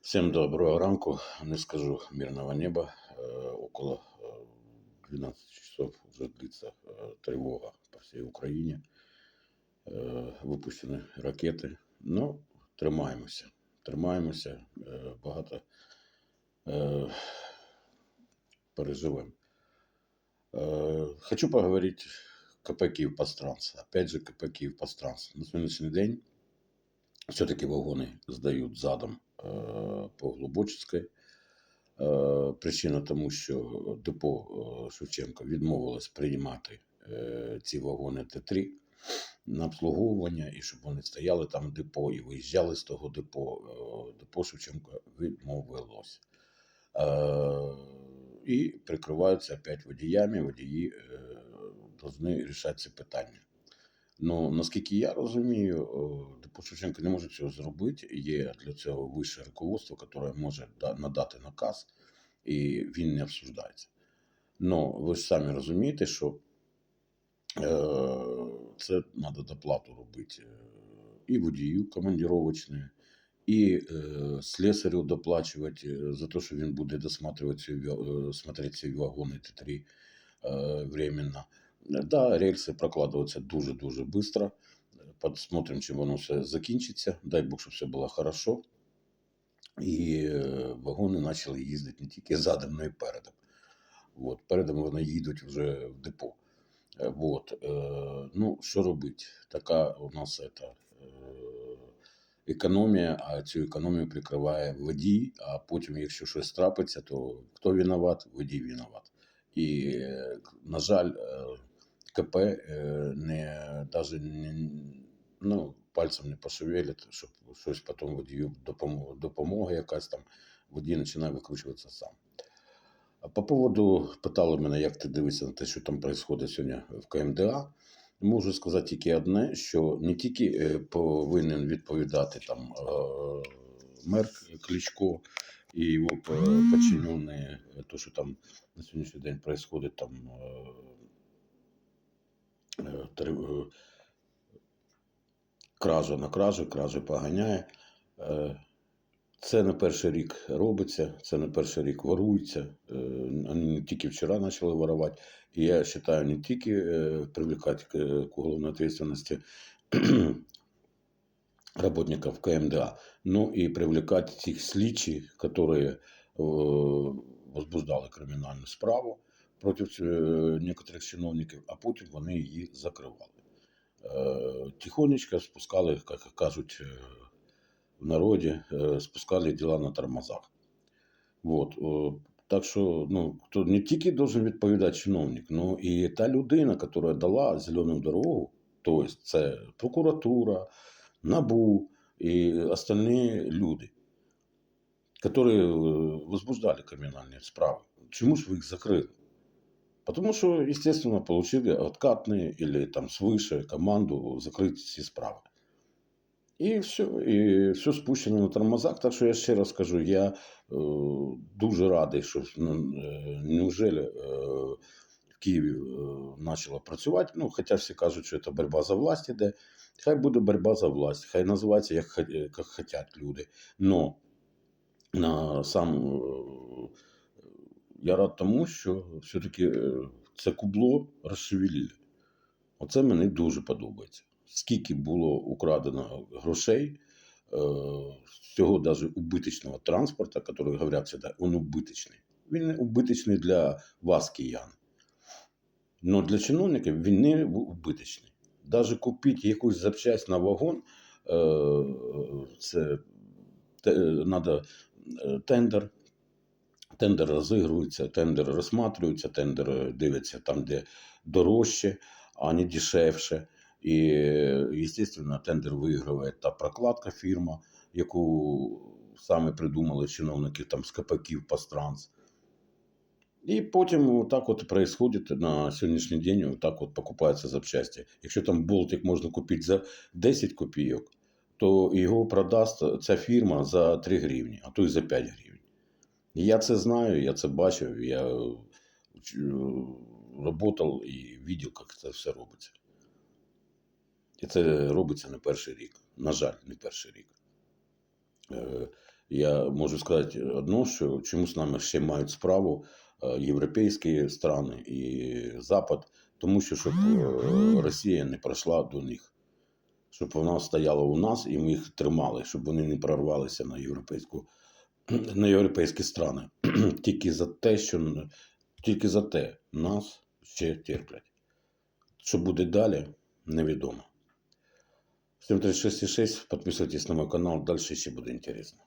Всем доброго ранку. Не скажу мирного неба. Э, Около э, 12 часов уже длится э, тревога по всей Україні. Е, Випущені ракети. Ну, тримаємося. Тримаємося. Е, Багато е, переживемо. Э, Хочу поговорить КП Київпостранс. Опять же, КП Київпостранс. На сьогоднішній день все-таки вагони здають задом е, по Глибочицькій. Е, Причина тому, що депо е, Шевченко відмовилось приймати е, ці вагони Т3 на обслуговування, і щоб вони стояли там депо і виїжджали з того депо. Е, Депо Шевченко відмовилось. Е, І прикриваються опять водіями, водії е, повинні рішати це питання. Ну, наскільки я розумію, о, Шевченко не може цього зробити. Є для цього вище руководство, яке може надати наказ, і він не обсуждається. Ну, ви ж самі розумієте, що е, це треба доплату робити е, і водію командировочне, і е, слесарю доплачувати е, за те, що він буде досматривати ці, е, смотреть ці вагони Т3 е, временно. Да, рельси прокладываются дуже-дуже быстро. Посмотрим, чим воно все закінчиться. Дай Бог, щоб все було хорошо. І е, вагони почали їздити не тільки задом, але й передом. От, передом вони їдуть вже в депо. От, е, ну, що робити? Така у нас е, економія, а цю економію прикриває водій, а потім, якщо щось трапиться, то хто виноват? Водій виноват. І, на жаль, КП е, не даже не, ну, пальцем не пошевелить, щоб щось потім водію допомога, допомога якась там, водій починає викручуватися сам. А по поводу питали мене, як ти дивишся на те, що там відбувається сьогодні в КМДА. Можу сказати тільки одне, що не тільки е, повинен відповідати там е, мер Кличко і його подчинені, то, що там на сьогоднішній день відбувається там е, е, кража на кражу, кража поганяє. Е, Це не перший рік робиться, це не перший рік ворується. Вони тільки вчора почали воровати. І я вважаю, не тільки привлекати к уголовной ответственности работников КМДА, но и привлекать тих слідчих, які возбуждали кримінальну справу проти е, некоторих чиновників, а потім вони її закривали. Е, Тихонечко спускали, як кажуть е, в народі, спускали діла на тормозах. Вот. о, Так що ну, хто не тільки должен відповідати чиновник, ну і та людина, яка дала зелену дорогу, тобто це прокуратура, НАБУ і остальні люди, які возбуждали кримінальні справи. Чому ж ви їх закрили? Потому что, естественно, получили откатные или там свыше команду закрыть ці справи. І все, і все спущено на тормозах. Так що я ще раз кажу, я е, дуже радий, що ну, е, неужели е, в Києві е, почала працювати. Ну, хоча всі кажуть, що це боротьба за власть іде. Хай буде боротьба за власть, хай називається як, хо- як хочуть люди. Но на сам е, я рад тому, що все-таки е, це кубло розшевелили. Оце мені дуже подобається. Скільки було украдено грошей, е, цього навіть убиточного транспорту, який говорять завжди, він убиточний. Він не убиточний для вас, киян. Но для чиновників він не убиточний. Навіть купити якусь запчасть на вагон, е, це треба тендер. Тендер розігрується, тендер розсматривається, тендер дивиться там, де дорожче, а не дешевше. І, звісно, тендер виграє та прокладка фірма, яку саме придумали чиновники там з КПКів Пастранс. І потім так от происходит на сьогоднішній день, так от покупаються запчасті. Якщо там болтик можна купити за 10 копійок, то його продасть ця фірма за 3 гривні, а то й за 5 гривень. Я це знаю, я це бачив, я працював і бачив, як це все робиться. І це робиться не перший рік. На жаль, не перший рік. Е, Я можу сказати одно, що чому з нами ще мають справу європейські страни і Запад, тому що щоб Росія не пройшла до них, щоб вона стояла у нас і ми їх тримали, щоб вони не прорвалися на європейську на європейські страни. Тільки за те, що тільки за те нас ще терплять. Що буде далі, невідомо. Всем 36,6. Подписывайтесь на мой канал, далі ще буде интересно.